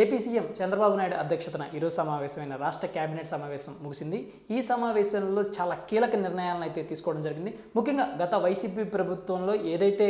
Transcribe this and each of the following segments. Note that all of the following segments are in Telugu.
ఏపీ సీఎం చంద్రబాబు నాయుడు అధ్యక్షతన ఈరోజు సమావేశమైన రాష్ట్ర కేబినెట్ సమావేశం ముగిసింది. ఈ సమావేశంలో చాలా కీలక నిర్ణయాలను అయితే తీసుకోవడం జరిగింది. ముఖ్యంగా గత వైసీపీ ప్రభుత్వంలో ఏదైతే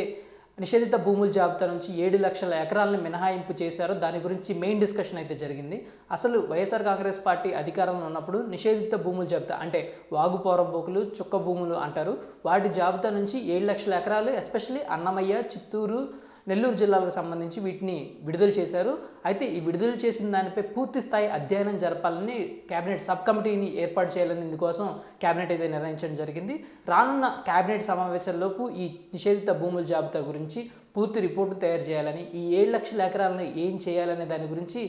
నిషేధిత భూముల జాబితా నుంచి ఏడు లక్షల ఎకరాలను మినహాయింపు చేశారో దాని గురించి మెయిన్ డిస్కషన్ అయితే జరిగింది. అసలు వైఎస్ఆర్ కాంగ్రెస్ పార్టీ అధికారంలో ఉన్నప్పుడు నిషేధిత భూముల జాబితా అంటే వాగుపోరంబోకులు చుక్క భూములు అంటారు. వాటి జాబితా నుంచి ఏడు లక్షల ఎకరాలు ఎస్పెషల్లీ అన్నమయ్య చిత్తూరు నెల్లూరు జిల్లాలకు సంబంధించి వీటిని విడుదల చేశారు. అయితే ఈ విడుదల చేసిన దానిపై పూర్తి స్థాయి అధ్యయనం జరపాలని కేబినెట్ సబ్ కమిటీని ఏర్పాటు చేయాలని ఇందుకోసం కేబినెట్ అయితే నిర్ణయించడం జరిగింది. రానున్న కేబినెట్ సమావేశంలోపు ఈ నిషేధిత భూముల జాబితా గురించి పూర్తి రిపోర్టు తయారు చేయాలని ఈ ఏడు లక్షల ఎకరాలను ఏం చేయాలనే దాని గురించి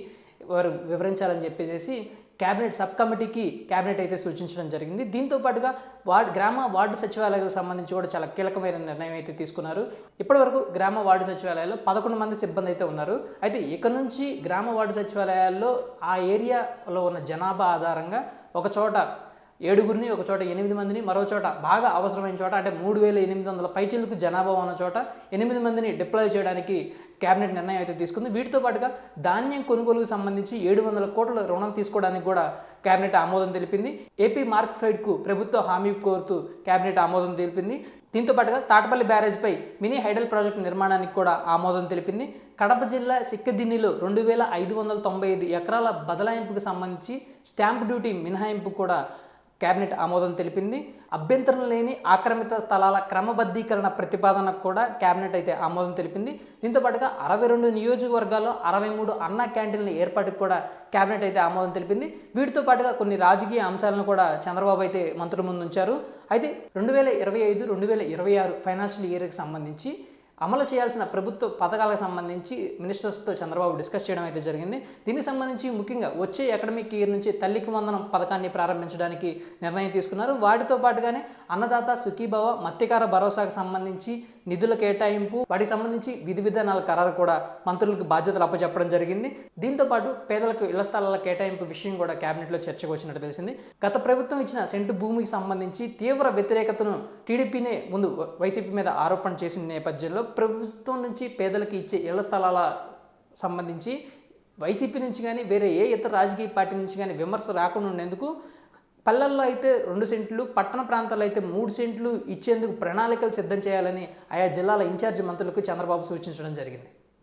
వారు వివరించాలని చెప్పేసి కేబినెట్ సబ్ కమిటీకి కేబినెట్ అయితే సూచించడం జరిగింది. దీంతో పాటుగా వార్డ్ గ్రామ వార్డు సచివాలయాలకు సంబంధించి కూడా చాలా కీలకమైన నిర్ణయం అయితే తీసుకున్నారు. ఇప్పటివరకు గ్రామ వార్డు సచివాలయాల్లో పదకొండు మంది సిబ్బంది అయితే ఉన్నారు. అయితే ఇక నుంచి గ్రామ వార్డు సచివాలయాల్లో ఆ ఏరియాలో ఉన్న జనాభా ఆధారంగా ఒక చోట ఏడుగురిని ఒక చోట ఎనిమిది మందిని మరో చోట బాగా అవసరమైన చోట అంటే మూడు వేల ఎనిమిది వందల పైచిలకు జనాభా ఉన్న చోట ఎనిమిది మందిని డిప్లాయ్ చేయడానికి కేబినెట్ నిర్ణయం అయితే తీసుకుంది. వీటితో పాటుగా ధాన్యం కొనుగోలుకు సంబంధించి ఏడు వందల కోట్ల రుణం తీసుకోవడానికి కూడా కేబినెట్ ఆమోదం తెలిపింది. ఏపీ మార్క్ ఫైడ్కు ప్రభుత్వ హామీ కోరుతూ కేబినెట్ ఆమోదం తెలిపింది. దీంతో పాటుగా తాటపల్లి బ్యారేజ్పై మినీ హైడల్ ప్రాజెక్టు నిర్మాణానికి కూడా ఆమోదం తెలిపింది. కడప జిల్లా సిక్కదిన్నిలో రెండు వేల ఐదు వందల తొంభై ఐదు ఎకరాల బదలాయింపుకు సంబంధించి స్టాంప్ డ్యూటీ మినహాయింపు కూడా కేబినెట్ ఆమోదం తెలిపింది. అభ్యంతరం లేని ఆక్రమిత స్థలాల క్రమబద్ధీకరణ ప్రతిపాదనకు కూడా కేబినెట్ అయితే ఆమోదం తెలిపింది. దీంతో పాటుగా అరవై రెండు నియోజకవర్గాల్లో అరవై మూడు అన్న క్యాంటీన్ల ఏర్పాటుకు కూడా కేబినెట్ అయితే ఆమోదం తెలిపింది. వీటితో పాటుగా కొన్ని రాజకీయ అంశాలను కూడా చంద్రబాబు అయితే మంత్రుల ముందు ఉంచారు. అయితే రెండు వేల ఇరవై ఐదు రెండు వేల ఇరవై ఆరు ఫైనాన్షియల్ ఇయర్కి సంబంధించి అమలు చేయాల్సిన ప్రభుత్వ పథకాలకు సంబంధించి మినిస్టర్స్తో చంద్రబాబు డిస్కస్ చేయడం అయితే జరిగింది. దీనికి సంబంధించి ముఖ్యంగా వచ్చే అకాడమిక్ ఇయర్ నుంచి తల్లికి వందనం పథకాన్ని ప్రారంభించడానికి నిర్ణయం తీసుకున్నారు. వాటితో పాటుగానే అన్నదాత సుఖీభావ మత్స్యకార భరోసాకు సంబంధించి నిధుల కేటాయింపు వాటికి సంబంధించి విధి విధానాల ఖరారు కూడా మంత్రులకు బాధ్యతలు అప్పచెప్పడం జరిగింది. దీంతో పాటు పేదలకు ఇళ్ళ స్థలాల కేటాయింపు విషయం కూడా కేబినెట్లో చర్చకు వచ్చినట్టు తెలిసింది. గత ప్రభుత్వం ఇచ్చిన సెంటు భూమికి సంబంధించి తీవ్ర వ్యతిరేకతను టీడీపీనే ముందు వైసీపీ మీద ఆరోపణ చేసిన నేపథ్యంలో ప్రభుత్వం నుంచి పేదలకు ఇచ్చే ఇళ్ళ స్థలాల సంబంధించి వైసీపీ నుంచి కానీ వేరే ఏ ఇతర రాజకీయ పార్టీ నుంచి కానీ విమర్శ రాకుండా ఉండేందుకు పల్లెల్లో అయితే రెండు సెంట్లు పట్టణ ప్రాంతాల్లో అయితే మూడు సెంట్లు ఇచ్చేందుకు ప్రణాళికలు సిద్ధం చేయాలని ఆయా జిల్లాల ఇన్ఛార్జి మంత్రులకు చంద్రబాబు సూచించడం జరిగింది.